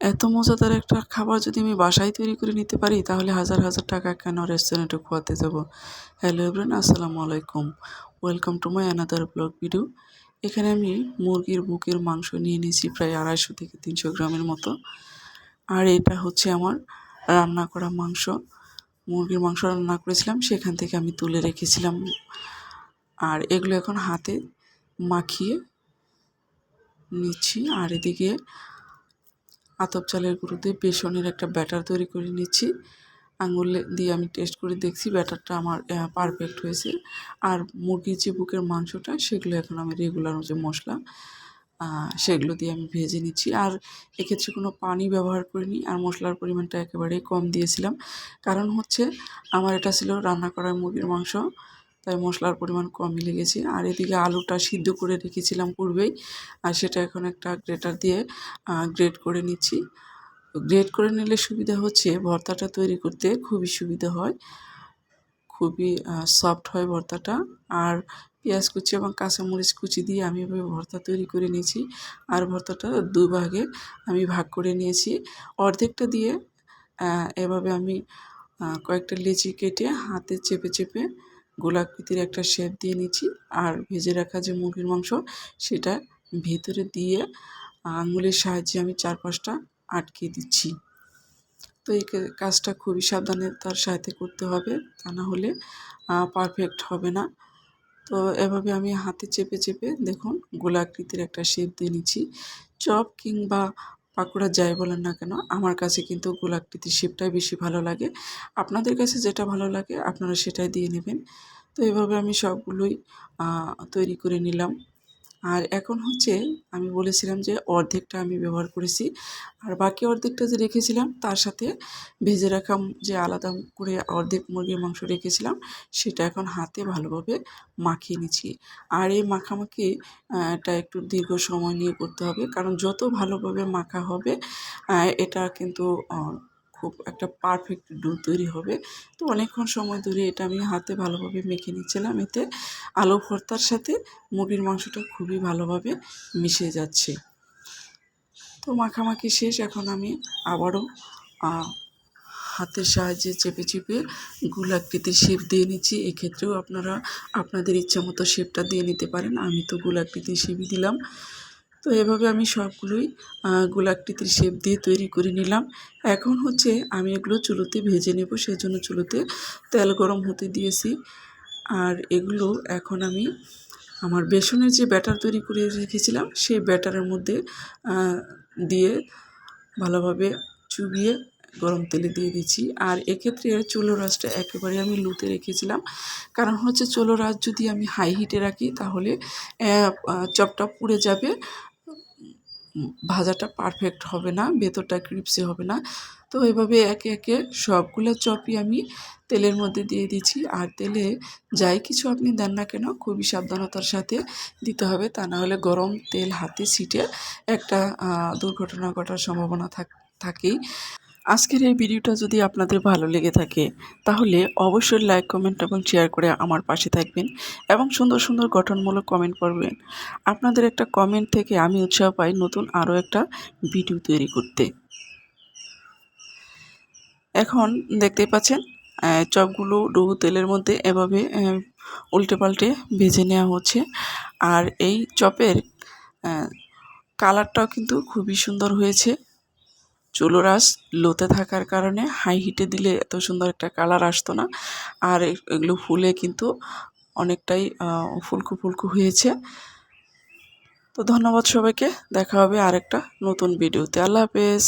এত মজাদার একটা খাবার যদি আমি বাসায় তৈরি করে নিতে পারি, তাহলে হাজার হাজার টাকা কেন রেস্টুরেন্টে খোয়াতে যাব? হ্যালো এভরিন আসসালামু আলাইকুম। Welcome to my another blog video এখানে আমি মুরগির বুকের মাংস নিয়ে নিয়েছি প্রায় আড়াইশো থেকে তিনশো গ্রামের মতো। আর এটা হচ্ছে আমার রান্না করা মাংস। মুরগির মাংস রান্না করেছিলাম, সেখান থেকে আমি তুলে রেখেছিলাম। আর এগুলো এখন হাতে মাখিয়ে নিচ্ছি। আর এদিকে আতপ চালের গুঁড়োতে বেসনের একটা ব্যাটার তৈরি করে নিচ্ছি। আঙুল দিয়ে আমি টেস্ট করে দেখছি ব্যাটারটা আমার পারফেক্ট হয়েছে। আর মুরগির যে বুকের মাংসটা, সেগুলো এখন আমি রেগুলার যে মশলা সেগুলো দিয়ে আমি ভেজে নিচ্ছি। আর এক্ষেত্রে কোনো পানি ব্যবহার করিনি, আর মশলার পরিমাণটা একেবারেই কম দিয়েছিলাম। কারণ হচ্ছে, আমার এটা ছিল রান্না করা মুরগির মাংস তাই মশলার পরিমাণ কমই লেগেছে আর এদিকে আলুটা সিদ্ধ করে রেখেছিলাম পূর্বেই। আর সেটা এখন একটা গ্রেটার দিয়ে গ্রেট করে নিচ্ছি। গ্রেট করে নিলে সুবিধা হচ্ছে ভর্তাটা তৈরি করতে খুবই সুবিধা হয়। খুবই সফট হয় ভর্তাটা। আর পেঁয়াজ কুচি এবং কাঁচামরিচ কুচি দিয়ে আমি এভাবে ভর্তা তৈরি করে নিয়েছি। আর ভর্তাটা দুভাগে আমি ভাগ করে নিয়েছি। অর্ধেকটা দিয়ে এভাবে আমি কয়েকটা লেচি কেটে হাতে চেপে চেপে গোলাকৃতির একটা শেপ দিয়ে নিচ্ছি আর ভেজে রাখা যে মুরগির মাংস সেটা ভেতরে দিয়ে আঙুলের সাহায্যে আমি চার পাঁচটা আটকে দিচ্ছি। তো এই কাজটা খুবই সাবধানতার সাথে করতে হবে, তা না হলে পারফেক্ট হবে না। তো এভাবে আমি হাতে চেপে চেপে দেখুন গোলাকৃতির একটা শেপ দিয়ে নিচ্ছি। চপ কিংবা পাকোড়া যাই বলেন না কেন, আমার কাছে কিন্তু গোলাকৃতির শিপটাই বেশি ভালো লাগে। আপনাদের কাছে যেটা ভালো লাগে, আপনারা সেটাই দিয়ে নেবেন। তো এভাবে আমি সবগুলোই তৈরি করে নিলাম। আর এখন হচ্ছে আমি বলেছিলাম যে অর্ধেকটা আমি ব্যবহার করেছি। আর বাকি অর্ধেকটা যে রেখেছিলাম, তার সাথে ভেজে রাখা যে আলাদা করে অর্ধেক মুরগির মাংস রেখেছিলাম, সেটা এখন হাতে ভালোভাবে মাখিয়ে নিচ্ছি। আর এই মাখামাখি এটা একটু দীর্ঘ সময় নিয়ে করতে হবে, কারণ যত ভালোভাবে মাখা হবে এটা কিন্তু খুব একটা পারফেক্ট ডো তৈরি হবে। তো অনেকক্ষণ সময় ধরে এটা আমি হাতে ভালোভাবে মেখে নিচ্ছিলাম। এতে আলু ভর্তার সাথে মুরগির মাংসটা খুবই ভালোভাবে মিশে যাচ্ছে। তো মাখামাখি শেষ, এখন আমি আবারও হাতের সাহায্যে চেপে চেপে গোলাকৃতির শেপ দিয়ে নিচ্ছি। এক্ষেত্রেও আপনারা, আপনাদের ইচ্ছা মতো শেপটা দিয়ে নিতে পারেন। আমি তো গোলাকৃতির শেপই দিলাম। তো এভাবে আমি সবগুলোই গোলাকৃতির শেপ দিয়ে তৈরি করে নিলাম। এখন হচ্ছে আমি এগুলো চুলোতে ভেজে নেব, সেজন্য চুলোতে তেল গরম হতে দিয়েছি। আর এগুলো এখন আমি আমার বেসনের যে ব্যাটার তৈরি করে রেখেছিলাম, সেই ব্যাটারের মধ্যে দিয়ে ভালোভাবে চুবিয়ে গরম তেলে দিয়ে দিচ্ছি আর এক্ষেত্রে চুলো রাসটা একেবারে আমি লুতে রেখেছিলাম। কারণ হচ্ছে চুলো রাস যদি আমি হাই হিটে রাখি, তাহলে চপটা পুড়ে যাবে। ভাজাটা পারফেক্ট হবে না, ভেতরটা ক্রিপসি হবে না। তো এভাবে একে একে সবগুলো চপই আমি তেলের মধ্যে দিয়ে দিচ্ছি। আর তেলে যাই কিছু আপনি দেন না কেন, খুবই সাবধানতার সাথে দিতে হবে। তা না হলে গরম তেল হাতে ছিটে একটা দুর্ঘটনা ঘটার সম্ভাবনা থাক, থাকেই। আজকের এই ভিডিওটা যদি আপনাদের ভালো লেগে থাকে, তাহলে অবশ্যই লাইক কমেন্ট এবং শেয়ার করে আমার পাশে থাকবেন এবং সুন্দর সুন্দর গঠনমূলক কমেন্ট করবেন আপনাদের একটা কমেন্ট থেকে আমি উৎসাহ পাই নতুন আরও একটা ভিডিও তৈরি করতে। এখন দেখতে পাচ্ছেন চপগুলো ডুবু তেলের মধ্যে এভাবে উল্টে পাল্টে ভেজে নেওয়া হচ্ছে। আর এই চপের কালারটাও কিন্তু খুবই সুন্দর হয়েছে। চুলোরাস লোতে থাকার কারণে হাই হিটে দিলে এত সুন্দর একটা কালার আসতো না। আর এগুলো ফুলে কিন্তু অনেকটাই ফুলকু ফুলকু হয়েছে। তো ধন্যবাদ সবাইকে। দেখা হবে আরেকটা নতুন ভিডিওতে। আল্লাহ হাফেজ।